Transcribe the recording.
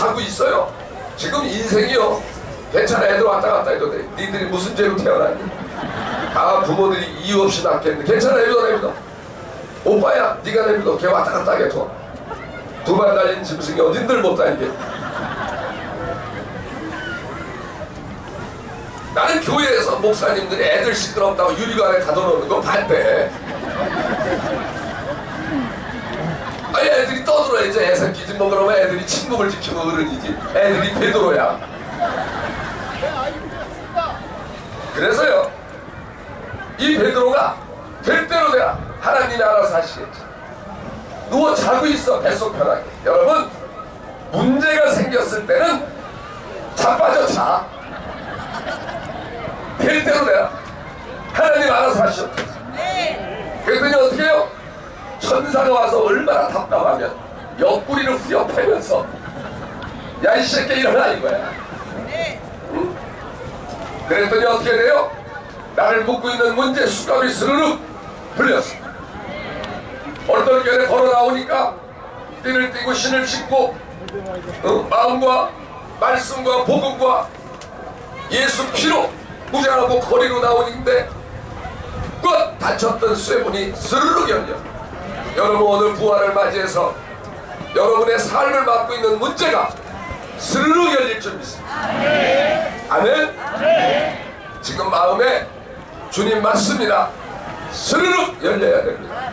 자고 있어요. 지금 인생이요. 괜찮아 애들 왔다 갔다 해도 돼. 니들이 무슨 죄로 태어났니? 다 부모들이 이유 없이 낳겠는데 괜찮아 내비둬 내비둬. 오빠야 네가 내비둬. 걔 왔다 갔다 둬. 두발 달린 짐승이 어딘들 못 다니게. 나는 교회에서 목사님들이 애들 시끄럽다고 유리관에 가둬놓는 거 반대. 아니 애들이 떠들어야지 뭐 그러면 애들이 친구를 지키고 어른이지. 애들이 되돌아야. 그래서요 이 베드로가 될 대로 돼야 하나님이 알아서 하시겠지. 누워 자고 있어 뱃속 편하게. 여러분 문제가 생겼을 때는 자빠져 자. 될 대로 돼야 하나님 알아서 하시옵소서 그랬더니 어떻게 해요? 천사가 와서 얼마나 답답하면 옆구리를 후려 패면서 야 이 새끼 일어나 이거야 응? 그랬더니 어떻게 돼요? 나를 묶고 있는 문제 수갑이 스르륵 풀렸어 어떤 교회 걸어 나오니까 띠를 띠고 신을 신고 어? 마음과 말씀과 복음과 예수 피로 무장하고 거리로 나오는데 꽉 닫혔던 쇠문이 스르륵 열려 여러분 오늘 부활을 맞이해서 여러분의 삶을 맡고 있는 문제가 스르륵 열릴 줄 믿습니다. 아멘? 지금 마음에 주님 맞습니다. 스르륵 열려야 됩니다